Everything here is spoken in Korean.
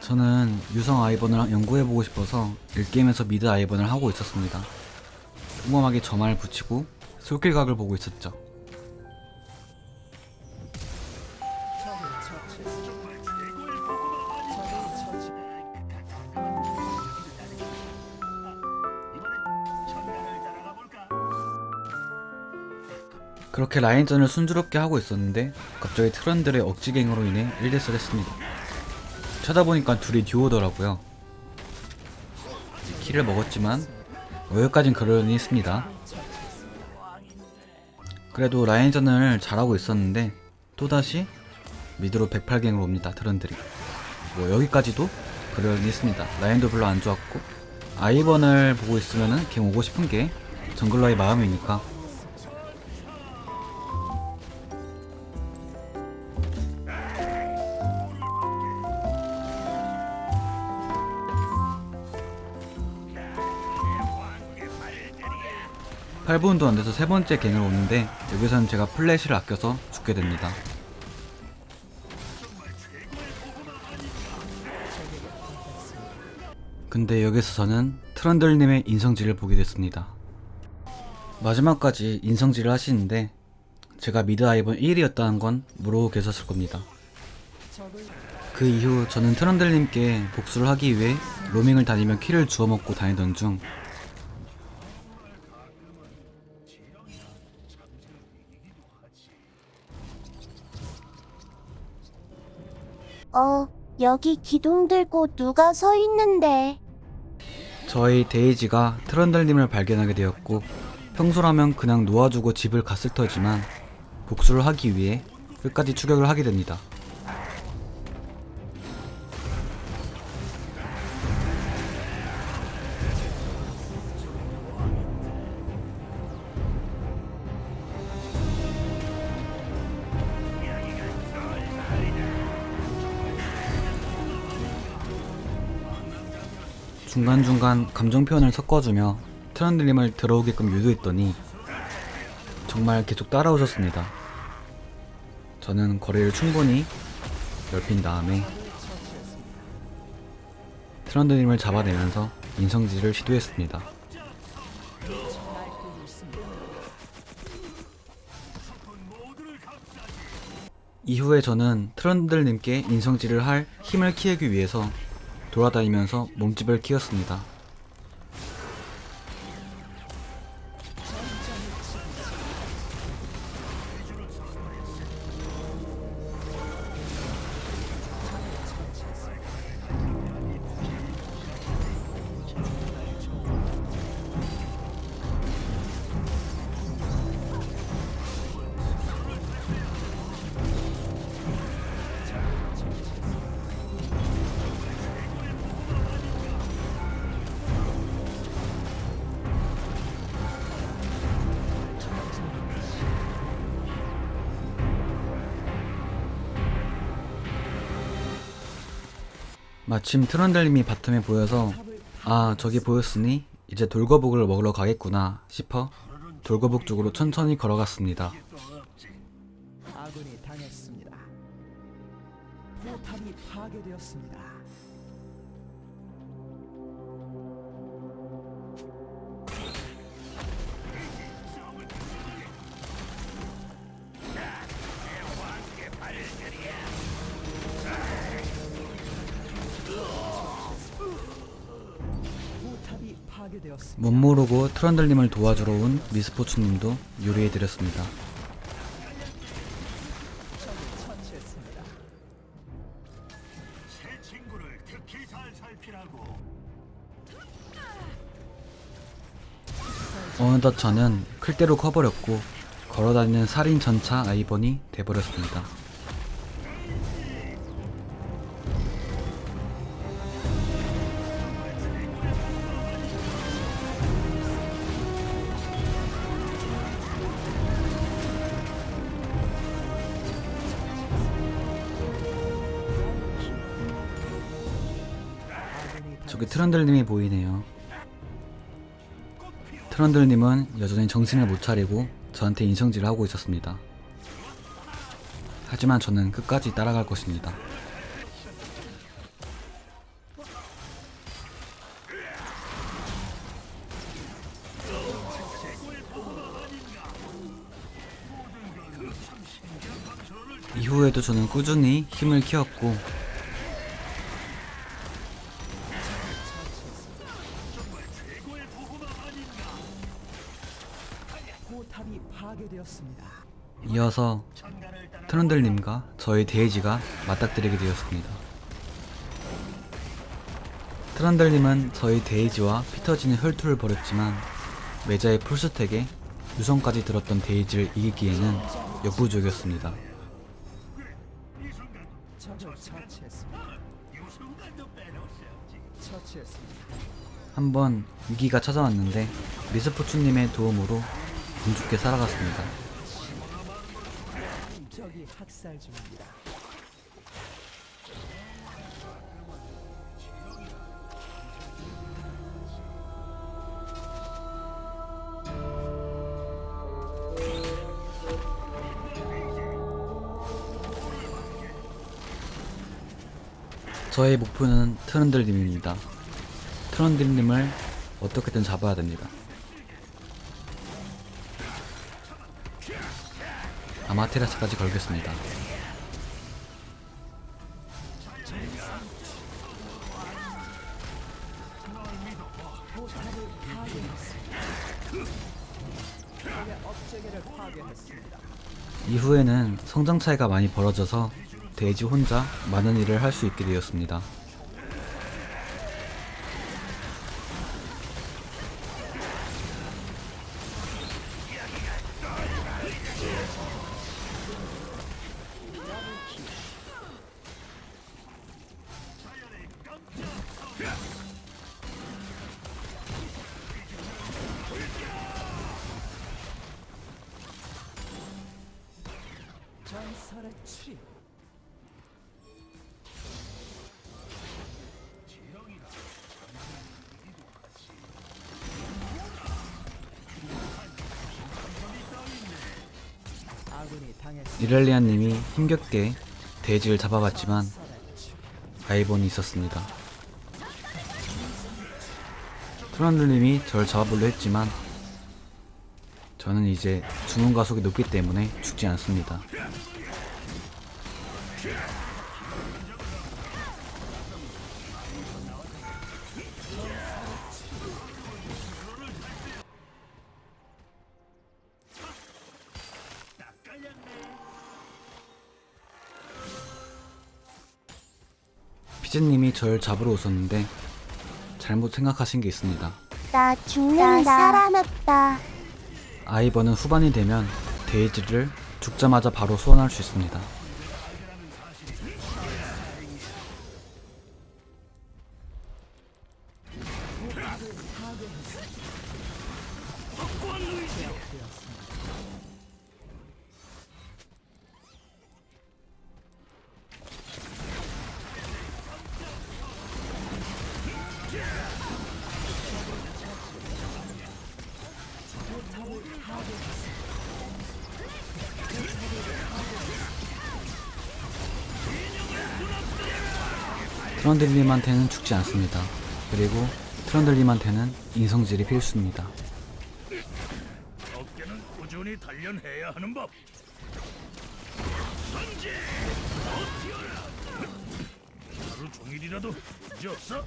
저는 유성 아이번을 연구해보고 싶어서 1게임에서 미드 아이번을 하고 있었습니다. 평범하게 점화를 붙이고 솔길각을 보고 있었죠. 그렇게 라인전을 순조롭게 하고 있었는데 갑자기 트런들의 억지갱으로 인해 1대스를 했습니다. 찾아보니까 둘이 듀오더라고요. 키를 먹었지만 여기까진 그러니 했습니다. 그래도 라인전을 잘하고 있었는데 또다시 미드로 108갱으로 옵니다. 트런들이. 뭐 여기까지도 그러니 했습니다. 라인도 별로 안 좋았고 아이번을 보고 있으면은 갱 오고 싶은 게 정글러의 마음이니까 팔분도 안 돼서 세 번째 갱을 오는데 여기서는 제가 플래시를 아껴서 죽게 됩니다. 근데 여기서 저는 트런들님의 인성질을 보게 됐습니다. 마지막까지 인성질을 하시는데 제가 미드 아이번 1위였다는 건 모르고 계셨을 겁니다. 그 이후 저는 트런들님께 복수를 하기 위해 로밍을 다니며 키를 주워 먹고 다니던 중 어, 여기 기둥 들고 누가 서 있는데. 저희 데이지가 트런들님을 발견하게 되었고 평소라면 그냥 놓아주고 집을 갔을 터지만 복수를 하기 위해 끝까지 추격을 하게 됩니다. 중간중간 감정 표현을 섞어주며 트런들님을 들어오게끔 유도했더니 정말 계속 따라오셨습니다. 저는 거리를 충분히 넓힌 다음에 트런들님을 잡아내면서 인성질을 시도했습니다. 이후에 저는 트런들님께 인성질을 할 힘을 키우기 위해서 돌아다니면서 몸집을 키웠습니다. 마침 트런들님이 바텀에 보여서 아 저기 보였으니 이제 돌거북을 먹으러 가겠구나 싶어 돌거북 쪽으로 천천히 걸어갔습니다. 아군이 당했습니다. 포탑이 파괴되었습니다. 되었습니다. 못 모르고 트런들님을 도와주러 온 미스포츠님도 요리해드렸습니다. 어느덧 저는 클대로 커버렸고 걸어다니는 살인 전차 아이번이 돼버렸습니다. 여기 트런들님이 보이네요. 트런들님은 여전히 정신을 못 차리고 저한테 인성질을 하고 있었습니다. 하지만 저는 끝까지 따라갈 것입니다. 이후에도 저는 꾸준히 힘을 키웠고 이어서 트런들님과 저희 데이지가 맞닥뜨리게 되었습니다. 트런들님은 저희 데이지와 피터진의 혈투를 벌였지만 메자의 풀스택에 유성까지 들었던 데이지를 이기기에는 역부족이었습니다. 한번 위기가 찾아왔는데 미스포츠님의 도움으로 운 좋게 살아갔습니다. 적이 학살 중입니다. 저의 목표는 트런들님입니다. 트런들님을 어떻게든 잡아야 됩니다. 아마테라스까지 걸겠습니다. 이후에는 성장 차이가 많이 벌어져서 데이지 혼자 많은 일을 할 수 있게 되었습니다. 이 당했습니다. 이렐리아님이 힘겹게 데이지를 잡아봤지만. 아이본이 있었습니다. 트런들님이 절 잡아보려 했지만 저는 이제 주문 가속이 높기 때문에 죽지 않습니다. 피즈님이 절 잡으러 오셨는데 잘못 생각하신 게 있습니다. 나 죽는다. 없다. 아이버는 후반이 되면 데이지를 죽자마자 바로 소환할 수 있습니다. 트런들님한테는 죽지 않습니다. 그리고 트런들님한테는 인성질이 필수입니다. 어깨는 꾸준히 단련해야 하는 법. 선제! 버텨라! 하루 종일이라도 문제 없어?